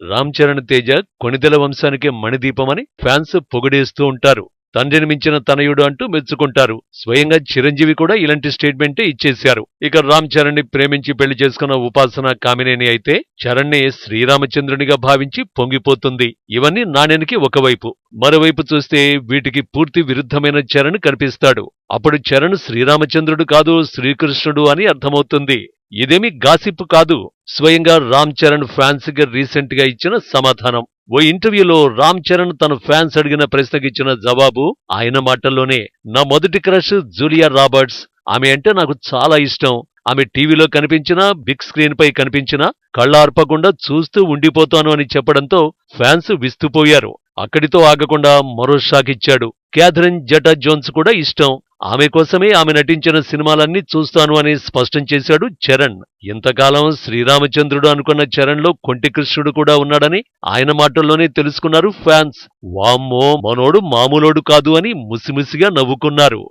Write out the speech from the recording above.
రామ్ చరణ్ తేజ కొణిదెల వంశానికి మణిదీపమని ఫ్యాన్స్ పొగిడేస్తూ ఉంటారు. తండ్రిని మించిన తనయుడు అంటూ మెచ్చుకుంటారు. స్వయంగా చిరంజీవి కూడా ఇలాంటి స్టేట్మెంటే ఇచ్చేశారు. ఇక రామ్ చరణ్ని ప్రేమించి పెళ్ళి చేసుకున్న ఉపాసన కామినేని అయితే చరణ్ని శ్రీరామచంద్రునిగా భావించి పొంగిపోతుంది. ఇవన్నీ నాణ్యానికి ఒకవైపు. మరోవైపు చూస్తే వీటికి పూర్తి విరుద్ధమైన చరణ్ కనిపిస్తాడు. అప్పుడు చరణ్ శ్రీరామచంద్రుడు కాదు శ్రీకృష్ణుడు అని అర్థమవుతుంది. ఇదేమి గాసిప్ కాదు. స్వయంగా రామ్ చరణ్ ఫ్యాన్స్గా రీసెంట్గా ఇచ్చిన సమాధానం. ఓ ఇంటర్వ్యూలో రామ్ చరణ్ తన ఫ్యాన్స్ అడిగిన ప్రశ్నకి ఇచ్చిన జవాబు ఆయన మాటల్లోనే నా మొదటి క్రష్ జూలియా రాబర్ట్స్. ఆమె అంటే నాకు చాలా ఇష్టం. ఆమె టీవీలో కనిపించినా బిగ్ స్క్రీన్ పై కనిపించినా కళ్ళార్పకుండా చూస్తూ ఉండిపోతాను అని చెప్పడంతో ఫ్యాన్స్ విస్తుపోయారు. అక్కడితో ఆగకుండా మరో షాక్ ఇచ్చాడు. క్యాథరిన్ జటా జోన్స్ కూడా ఇష్టం. ఆమె కోసమే ఆమె నటించిన సినిమాలన్నీ చూస్తాను అని స్పష్టం చేశాడు చరణ్. ఇంతకాలం శ్రీరామచంద్రుడు అనుకున్న చరణ్లో కొంటి కృష్ణుడు కూడా ఉన్నాడని ఆయన మాటల్లోనే తెలుసుకున్నారు ఫ్యాన్స్. వామ్మో మనోడు మామూలోడు కాదు అని ముసిముసిగా నవ్వుకున్నారు.